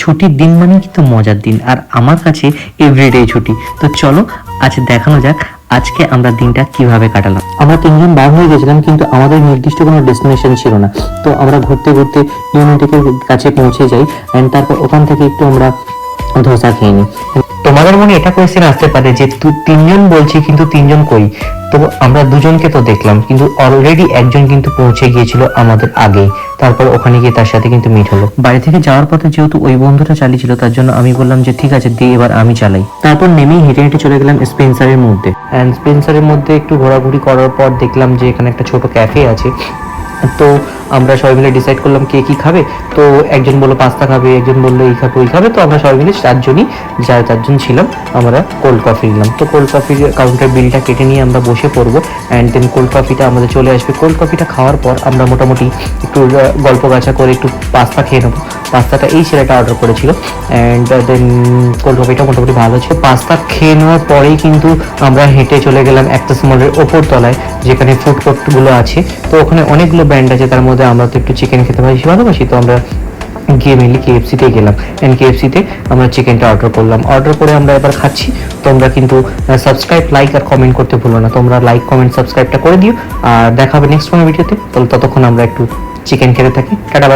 ছুটির দিন মানে কিন্তু মজার দিন, আর আমার কাছে এভরিডে ছুটি। তো চলো, আজ দেখানো যাক, আজকে আমরা দিনটা কীভাবে কাটালাম। আমরা তিনজন বার হয়ে গেছিলাম, কিন্তু আমাদের নির্দিষ্ট কোনো ডেস্টিনেশন ছিল না। তো আমরা ঘুরতে ঘুরতে ইউনিটেকের কাছে পৌঁছে যাই অ্যান্ড তারপর ওখান থেকে একটু আমরা ধোসা খেয়ে নিই। তোমাদের মনে এটা কোয়েশ্চেন আসতে পারে যে তিনজন বলছি, কিন্তু তিনজন কই? তো আমরা দুজনকে তো দেখলাম, কিন্তু অলরেডি একজন কিন্তু পৌঁছে গিয়েছিল আমাদের আগেই তারপর ওখানে গিয়ে তার সাথে কিন্তু মিট হলো। বাড়ি থেকে যাওয়ার পথে যেহেতু ওই বন্ধুটা চালিয়েছিল, তার জন্য আমি বললাম যে ঠিক আছে দিয়ে এবার আমি চালাই। তারপর নেমেই হেঁটে হেঁটে চলে গেলাম স্পেন্সারের মধ্যে। অ্যান্ড স্পেন্সারের মধ্যে একটু ঘোরাঘুরি করার পর দেখলাম যে এখানে একটা ছোট ক্যাফে আছে। তো আমরা সবাই মিলে ডিসাইড করলাম কে কি খাবে। তো একজন বলল পাস্তা খাবে, একজন বলল এই খাবে, ওই খাবে। তো আমরা সবাই মিলে চারজনই যারা চারজন ছিলাম, আমরা কোল্ড কফি নিলাম। তো কোল্ড কফির কাউন্টার বিলটা কেটে নিয়ে আমরা বসে পড়ব। অ্যান্ড দেন কোল্ড কফিটা আমাদের চলে আসবে। কোল্ড কফিটা খাওয়ার পর আমরা মোটামুটি একটু গল্প গাছা করে একটু পাস্তা খেয়ে নেব। পাস্তাটা এই ছেলেটা অর্ডার করেছিল। অ্যান্ড দেন কোল্ড কফিটা মোটামুটি ভালো ছিল। পাস্তা খেয়ে নেওয়ার পরেই কিন্তু আমরা হেঁটে চলে গেলাম অ্যাক্সেস মলের ওপর তলায় যেখানে ফুড কোর্টগুলো আছে। তো ওখানে অনেকগুলো ব্র্যান্ড আছে, তার মধ্যে আমরা তো একটু চিকেন খেতে বেশি ভালোবাসি, তো আমরা গিয়ে মেনলি কেএফসিতে গেলাম। অ্যান্ড কেএফসিতে আমরা চিকেনটা অর্ডার করলাম। অর্ডার করে আমরা এবার খাচ্ছি। তোমরা কিন্তু সাবস্ক্রাইব লাইক আর কমেন্ট করতে ভুলো না। তোমরা লাইক কমেন্ট সাবস্ক্রাইবটা করে দিও। আর দেখা হবে নেক্সট কোনো ভিডিওতে তাহলে ততক্ষণ আমরা একটু চিকেন খেতে থাকি। টাটা.